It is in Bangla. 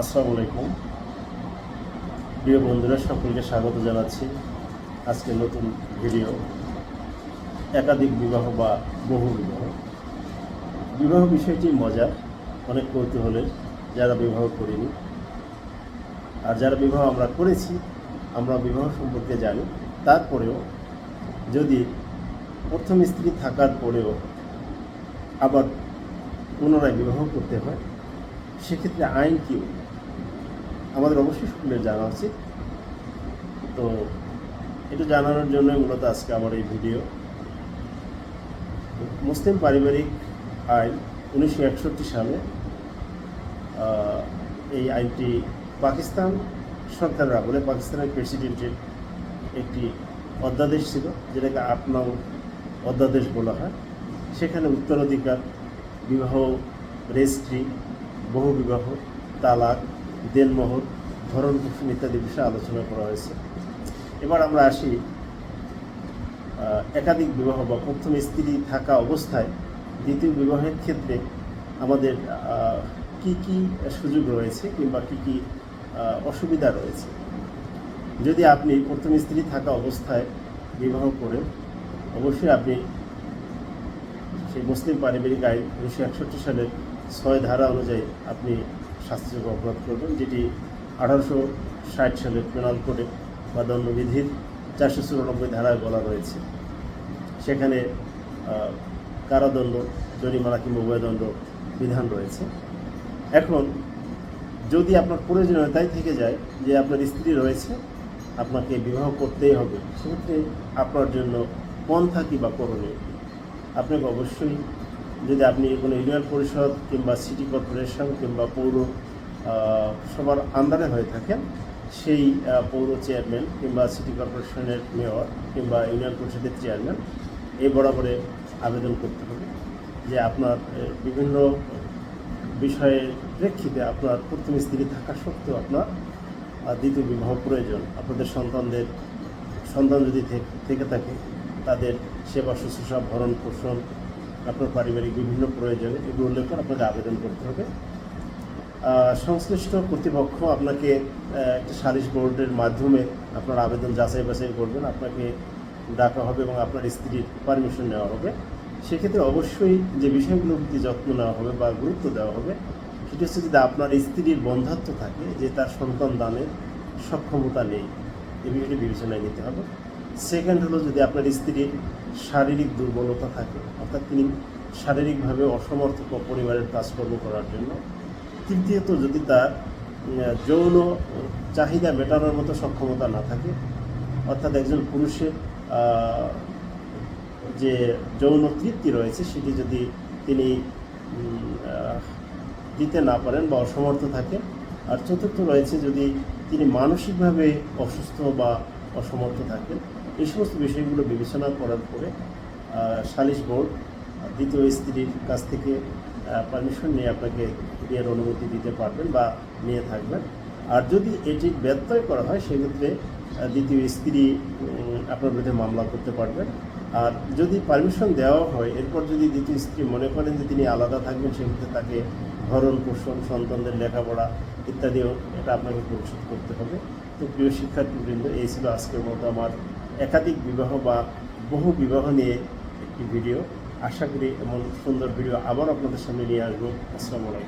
আসসালামু আলাইকুম। প্রিয় বন্ধুরা, সকলকে স্বাগত জানাচ্ছি আজকে নতুন ভিডিও। একাধিক বিবাহ বা বহু বিবাহ। বিবাহ বিষয়টি মজার, অনেক কৌতূহলের, যারা বিবাহ করিনি। আর যারা বিবাহ আমরা করেছি, আমরা বিবাহ সম্পর্কে জানি। তারপরেও যদি প্রথম স্ত্রী থাকার পরেও আবার পুনরায় বিবাহ করতে হয়, সেক্ষেত্রে আইন কি? আমাদের অবশ্যই সকলের জানা উচিত। তো এটা জানানোর জন্য মূলত আজকে আমার এই ভিডিও। মুসলিম পারিবারিক আইন উনিশশো একষট্টি সালে এই আইনটি পাকিস্তান সরকারের আমলে পাকিস্তানের প্রেসিডেন্টের একটি অধ্যাদেশ ছিল, যেটাকে আট নং অধ্যাদেশ বলা হয়। সেখানে উত্তরাধিকার, বিবাহ, রেজিস্ট্রি, বহু বিবাহ, তালাক দেনমোহর ধরন পোষণ ইত্যাদি বিষয়ে আলোচনা করা হয়েছে। এবার আমরা আসি একাধিক বিবাহ বা প্রথম স্ত্রী থাকা অবস্থায় দ্বিতীয় বিবাহের ক্ষেত্রে আমাদের কি কি সুযোগ রয়েছে কিংবা কি কি অসুবিধা রয়েছে? যদি আপনি প্রথম স্ত্রী থাকা অবস্থায় বিবাহ করেন, অবশ্যই আপনি সেই মুসলিম পারিবারিক আইন উনিশশো একষট্টি সালের ছয় ধারা অনুযায়ী আপনি শাস্তিযোগ্য অপরাধ করবেন, যেটি আঠারোশো ষাট সালের পেনাল কোডে বা দণ্ডবিধির চারশো চুরানব্বই ধারায় বলা রয়েছে সেখানে কারাদণ্ড, জরিমানা কিংবা উভয়দণ্ড বিধান রয়েছে এখন, যদি আপনার প্রয়োজনীয়তাই থেকে যায় যে আপনার স্ত্রী রয়েছে, আপনাকে বিবাহ করতেই হবে, সেক্ষেত্রে আপনার জন্য পন্থা বা করণীয়? আপনাকে অবশ্যই যদি আপনি কোনো ইউনিয়ন পরিষদ কিংবা সিটি কর্পোরেশন কিংবা পৌর সবার আন্ডারে হয়ে থাকেন, সেই পৌর চেয়ারম্যান কিংবা সিটি কর্পোরেশনের মেয়র কিংবা ইউনিয়ন পরিষদের চেয়ারম্যান এই বরাবরে আবেদন করতে হবে যে আপনার বিভিন্ন বিষয়ের প্রেক্ষিতে আপনার প্রথম স্ত্রী থাকা সত্ত্বেও আপনার দ্বিতীয় বিবাহ প্রয়োজন। আপনাদের সন্তানদের, সন্তান যদি থেকে থাকে, তাদের সেবা শুশ্রূষা ভরণ পোষণ আপনার পারিবারিক বিভিন্ন প্রয়োজনে এগুলো উল্লেখ করে আপনাকে আবেদন করতে হবে। সংশ্লিষ্ট কর্তৃপক্ষ আপনাকে একটা সালিশ বোর্ডের মাধ্যমে আপনার আবেদন যাচাই বাছাই করবেন, আপনাকে ডাকা হবে এবং আপনার স্ত্রীর পারমিশন নেওয়া হবে। সেক্ষেত্রে অবশ্যই যে বিষয়গুলোর প্রতি যত্ন নেওয়া হবে বা গুরুত্ব দেওয়া হবে, সেটি হচ্ছে যদি আপনার স্ত্রীর বন্ধাত্ব থাকে, যে তার সন্তান দানের সক্ষমতা নেই, এ বিষয়টি বিবেচনায় নিতে হবে। সেকেন্ড হলো যদি আপনার স্ত্রীর শারীরিক দুর্বলতা থাকে, অর্থাৎ তিনি শারীরিকভাবে অসমর্থ পরিবারের কাজকর্ম করার জন্য। তৃতীয়ত, যদি তার যৌন চাহিদা মেটানোর মতো সক্ষমতা না থাকে, অর্থাৎ একজন পুরুষের যে যৌন তৃপ্তি রয়েছে, সেটি যদি তিনি দিতে না পারেন বা অসমর্থ থাকেন। আর চতুর্থ রয়েছে, যদি তিনি মানসিকভাবে অসুস্থ বা অসমর্থ থাকেন এই সমস্ত বিষয়গুলো বিবেচনা করার পরে সালিশ বোর্ড দ্বিতীয় স্ত্রীর কাছ থেকে পারমিশন নিয়ে আপনাকে বিয়ের অনুমতি দিতে পারবেন বা নিয়ে থাকবেন। আর যদি এটি ব্যত্যয় করা হয়, সেক্ষেত্রে দ্বিতীয় স্ত্রী আপনার বিরুদ্ধে মামলা করতে পারবেন। আর যদি পারমিশন দেওয়া হয়, এরপর যদি দ্বিতীয় স্ত্রী মনে করেন যে তিনি আলাদা থাকবেন, সেক্ষেত্রে তাকে ভরণ পোষণ, সন্তানদের লেখাপড়া ইত্যাদিও এটা আপনাকে পরিশোধ করতে হবে। তো প্রিয় শিক্ষার্থীবৃন্দ, এই ছিল আজকের মতো আমার একাধিক বিবাহ বা বহু বিবাহ নিয়ে একটি ভিডিও। আশা করি এমন সুন্দর ভিডিও আবার আপনাদের সামনে নিয়ে আসব। আসসালামু আলাইকুম।